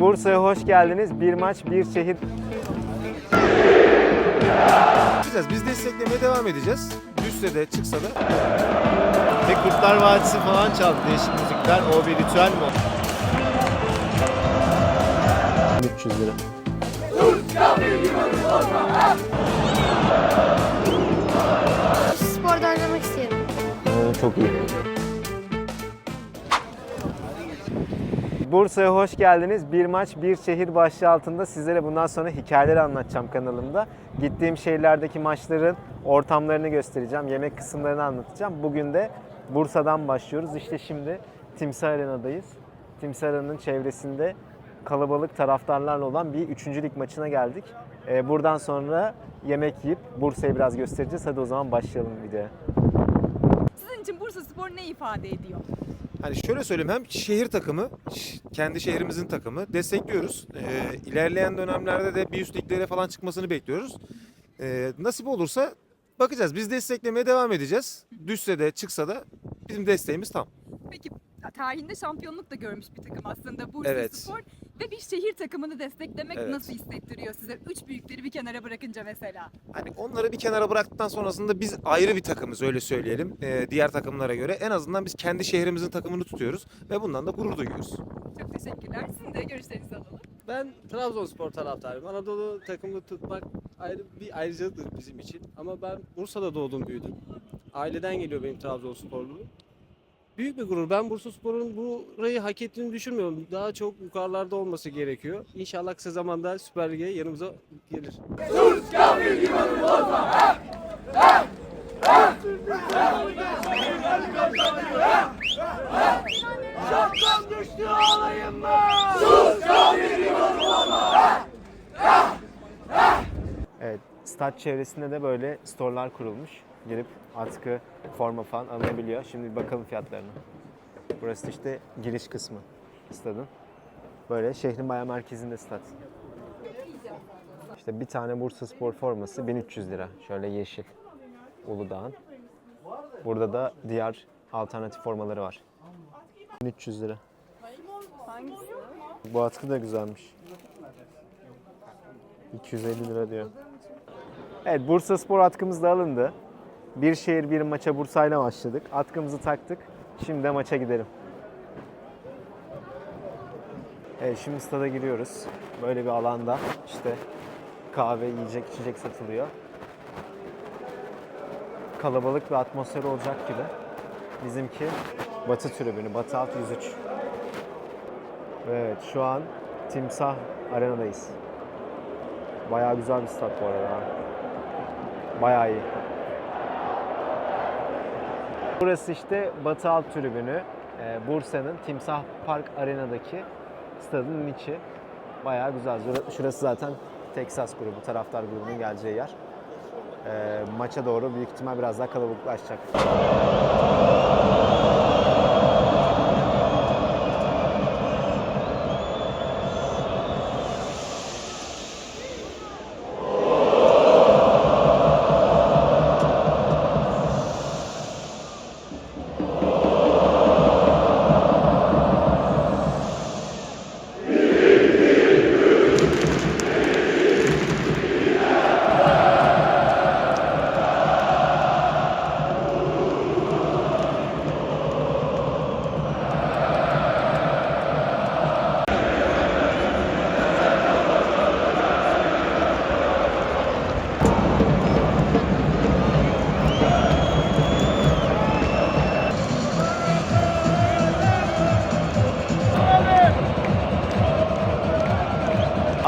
Bursa'ya hoş geldiniz. Bir maç, bir. Yapacağız. Biz desteklemeye devam edeceğiz. Düşse de çıksa da. Ve Kurtlar Vadisi falan çaldı değişik müzikler. O bir ritüel mi? 300 lira. Sporda oynamak istiyorum. çok iyi. Bursa'ya hoş geldiniz. Bir maç, bir şehir başlığı altında sizlere bundan sonra hikayeler anlatacağım kanalımda. Gittiğim şehirlerdeki maçların ortamlarını göstereceğim, yemek kısımlarını anlatacağım. Bugün de Bursa'dan başlıyoruz. İşte şimdi Timsah Arena'dayız. Timsah Arena'nın çevresinde kalabalık taraftarlarla olan bir üçüncülük maçına geldik. Ee, buradan sonra yemek yiyip Bursa'yı biraz göstereceğiz. Hadi o zaman başlayalım videoya. Sizin için Bursa Spor ne ifade ediyor? Hani şöyle söyleyeyim hem şehir takımı, kendi şehrimizin takımı destekliyoruz. Ee, ilerleyen dönemlerde de bir üst liglere falan çıkmasını bekliyoruz. Ee, nasip olursa bakacağız. Biz desteklemeye devam edeceğiz. Düşse de çıksa da bizim desteğimiz tam. Peki tarihinde şampiyonluk da görmüş bir takım aslında Bursa Evet. Spor ve bir şehir takımını desteklemek Evet. nasıl hissettiriyor size? Üç büyükleri bir kenara bırakınca mesela. Hani onları bir kenara bıraktıktan sonrasında biz ayrı bir takımız öyle söyleyelim. Ee, diğer takımlara göre en azından biz kendi şehrimizin takımını tutuyoruz ve bundan da gurur duyuyoruz. Çok teşekkürler. Sizin de görüşlerinizi alalım. Ben Trabzonspor taraftarıyım. Anadolu takımını tutmak ayrı bir ayrıcalıktır bizim için. Ama ben Bursa'da doğdum büyüdüm. Aileden geliyor benim Trabzonsporluluğum. Büyük bir gurur. Ben Bursaspor'un burayı hak ettiğini düşünmüyorum. Daha çok yukarılarda olması gerekiyor. İnşallah kısa zamanda Süper Lig'e yanımıza gelir. Evet, stat çevresinde de böyle storlar kurulmuş. Girip atkı, forma falan alınabiliyor. Şimdi bir bakalım fiyatlarına. Burası işte giriş kısmı stadın. Böyle şehrin bayağı merkezinde stat. İşte bir tane Bursa Spor forması 1300 lira. Şöyle yeşil. Uludağ'ın. Burada da diğer alternatif formaları var. 1300 lira. Bu atkı da güzelmiş. 250 lira diyor. Evet Bursa Spor atkımız da alındı. Bir şehir bir maça Bursa'yla başladık. Atkımızı taktık. Şimdi de maça gidelim. Evet şimdi stada giriyoruz. Böyle bir alanda işte kahve, yiyecek, içecek satılıyor. Kalabalık bir atmosfer olacak gibi. Bizimki Batı tribünü, Batı Alt 103. Evet şu an Timsah Arena'dayız. Bayağı güzel bir stat bu arada. Bayağı iyi. Burası işte Batı Alt Tribünü. Ee, Bursa'nın Timsah Park Arena'daki stadın içi. Bayağı güzel. Şurası zaten Texas grubu, taraftar grubunun geleceği yer. Ee, maça doğru büyük ihtimal biraz daha kalabalıklaşacak.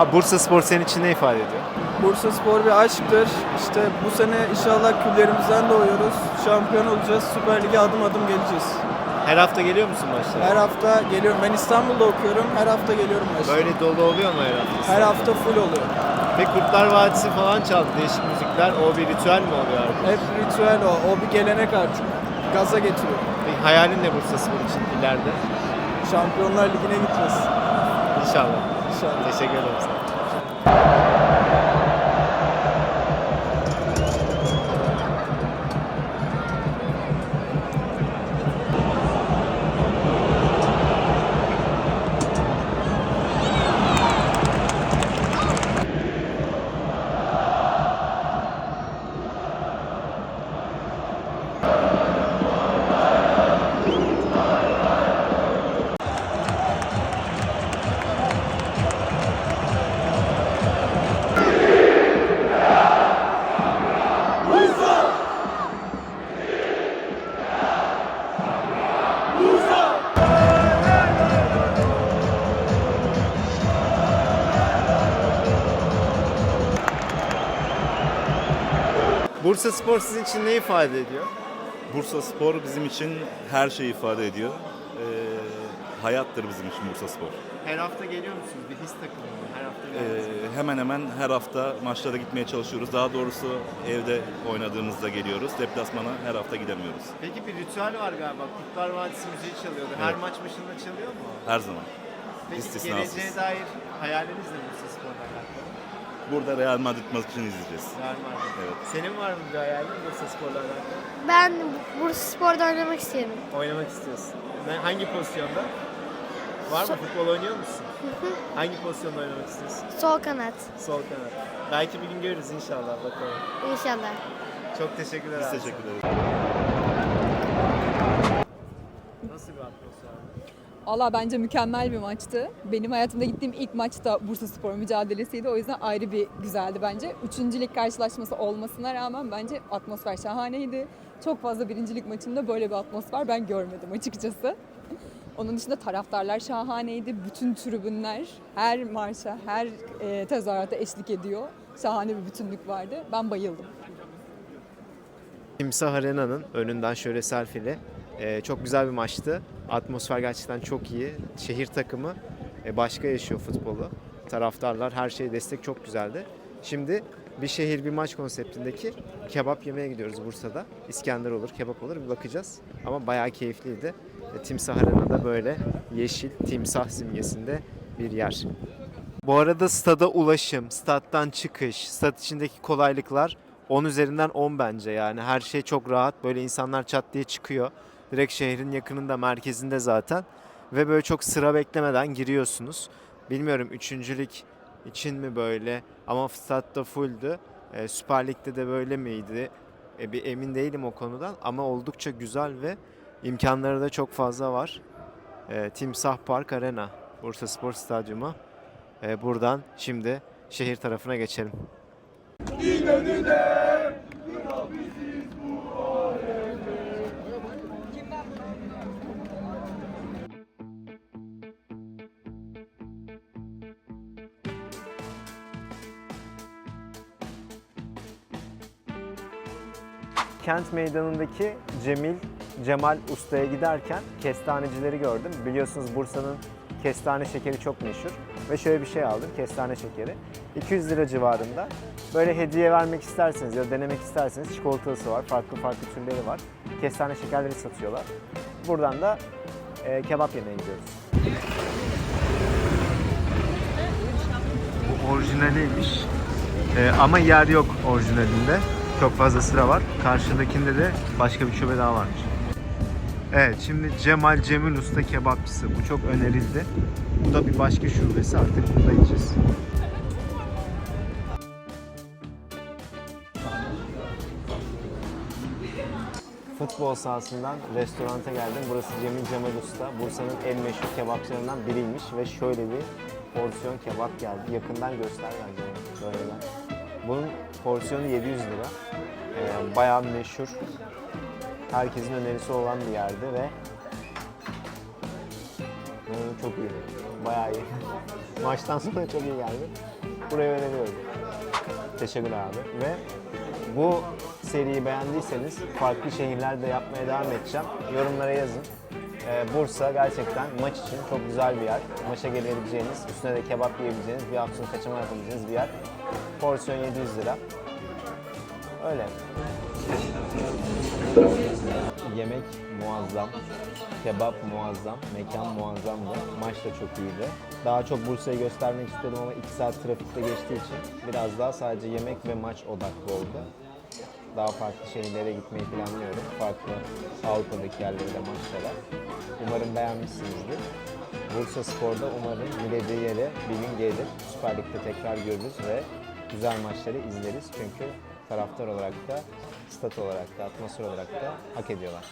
Abi Bursa Spor senin için ne ifade ediyor? Bursa Spor bir aşktır. İşte bu sene inşallah küllerimizden doğuyoruz. Şampiyon olacağız. Süper Lig'e adım adım geleceğiz. Her hafta geliyor musun maçlara? Her hafta geliyorum. Ben İstanbul'da okuyorum. Her hafta geliyorum maçlara. Böyle dolu oluyor mu her hafta? Her hafta full oluyor. Ve Kurtlar Vadisi falan çaldı değişik müzikler. O bir ritüel mi oluyor artık? Hep ritüel o. O bir gelenek artık. Gaza getiriyor. Peki hayalin ne Bursa Spor için ileride? Şampiyonlar Ligi'ne gideceğiz. İnşallah. İnşallah. Teşekkür ederim sana. Bursa Spor sizin için ne ifade ediyor? Bursa Spor bizim için her şeyi ifade ediyor. Ee, hayattır bizim için Bursa Spor. Her hafta geliyor musunuz? Bir his takımı mı? Her hafta Ee, geliyor hemen hemen her hafta maçlara gitmeye çalışıyoruz. Daha doğrusu evde oynadığımızda geliyoruz. Deplasmana her hafta gidemiyoruz. Peki bir ritüel var galiba. Kurtlar Vadisi müziği çalıyordu. Her Evet. maç başında çalıyor mu? Her zaman. Peki İstisnasız. geleceğe dair hayaliniz ne Bursa alakalı? Burada Real Madrid maçını izleyeceğiz. Real Madrid. Evet. Senin var mı bir hayalin Bursa Spor'la alakalı? Ben Bursa Spor'da oynamak istiyorum. Oynamak istiyorsun. Ne, hangi pozisyonda? Var mı? Futbol oynuyor musun? hangi pozisyonda oynamak istiyorsun? Sol kanat Sol kanat. Belki bir gün görürüz inşallah bakalım. inşallah. Çok teşekkürler Biz abi. teşekkür ederiz. Nasıl bir atmosfer? Allah bence mükemmel bir maçtı. Benim hayatımda gittiğim ilk maç da Bursa Spor mücadelesiydi. O yüzden ayrı bir güzeldi bence. Üçüncülük karşılaşması olmasına rağmen bence atmosfer şahaneydi. Çok fazla birincilik maçında böyle bir atmosfer ben görmedim açıkçası. Onun dışında taraftarlar şahaneydi. Bütün tribünler her marşa, her e, tezahürata eşlik ediyor. Şahane bir bütünlük vardı. Ben bayıldım. Timsah Arena'nın önünden şöyle selfie'li. Ee, çok güzel bir maçtı. Atmosfer gerçekten çok iyi. Şehir takımı e, başka yaşıyor futbolu. Taraftarlar her şeye destek çok güzeldi. Şimdi bir şehir bir maç konseptindeki kebap yemeye gidiyoruz Bursa'da. İskender olur, kebap olur bir bakacağız. Ama bayağı keyifliydi. E, Timsah Arena'da böyle yeşil timsah simgesinde bir yer. Bu arada stada ulaşım, stat'tan çıkış, stat içindeki kolaylıklar 10 üzerinden 10 bence yani. Her şey çok rahat. Böyle insanlar çat diye çıkıyor. Direkt şehrin yakınında, merkezinde zaten. Ve böyle çok sıra beklemeden giriyorsunuz. Bilmiyorum üçüncülük için mi böyle ama statta fulldü. Ee, Süper Lig'de de böyle miydi? E, bir emin değilim o konudan ama oldukça güzel ve imkanları da çok fazla var. Ee, Timsah Park Arena, Bursa Spor Stadyumu. Ee, buradan şimdi şehir tarafına geçelim. Kent Meydanı'ndaki Cemil Cemal Usta'ya giderken kestanecileri gördüm. Biliyorsunuz Bursa'nın kestane şekeri çok meşhur. Ve şöyle bir şey aldım, kestane şekeri. 200 lira civarında. Böyle hediye vermek isterseniz ya denemek isterseniz çikolatalısı var, farklı farklı türleri var. Kestane şekerleri satıyorlar. Buradan da e, kebap yemeye gidiyoruz. Bu orijinaliymiş. Ee, ama yer yok orijinalinde. Çok fazla sıra var. Karşıdakinde de başka bir şube daha varmış. Evet şimdi Cemal Cemil Usta kebapçısı. Bu çok önerildi. Bu da bir başka şubesi artık burada yiyeceğiz. Futbol sahasından restoranta geldim. Burası Cemil Cemal Usta. Bursa'nın en meşhur kebapçılarından biriymiş ve şöyle bir porsiyon kebap geldi. Yakından göster bence böyle. Bunun porsiyonu 700 lira. Ee, bayağı meşhur. Herkesin önerisi olan bir yerde ve Hmm, çok iyi. Bayağı iyi. Maçtan sonra çok iyi geldi. Burayı öneriyorum. Teşekkürler abi. Ve bu seriyi beğendiyseniz farklı şehirlerde yapmaya devam edeceğim. Yorumlara yazın. Ee, Bursa gerçekten maç için çok güzel bir yer. Maça gelebileceğiniz, üstüne de kebap yiyebileceğiniz, bir sonu kaçama yapabileceğiniz bir yer. Porsiyon 700 lira. Öyle. Yemek muazzam, kebap muazzam, mekan muazzamdı. Maç da çok iyiydi. Daha çok Bursa'yı göstermek istiyordum ama 2 saat trafikte geçtiği için biraz daha sadece yemek ve maç odaklı oldu. Daha farklı şehirlere gitmeyi planlıyorum. Farklı Avrupa'daki yerlere de maçlara. Umarım beğenmişsinizdir. Bursa Spor'da umarım dilediği yere bir gün gelir. Süper Lig'de tekrar görürüz ve güzel maçları izleriz. Çünkü taraftar olarak da, stat olarak da, atmosfer olarak da hak ediyorlar.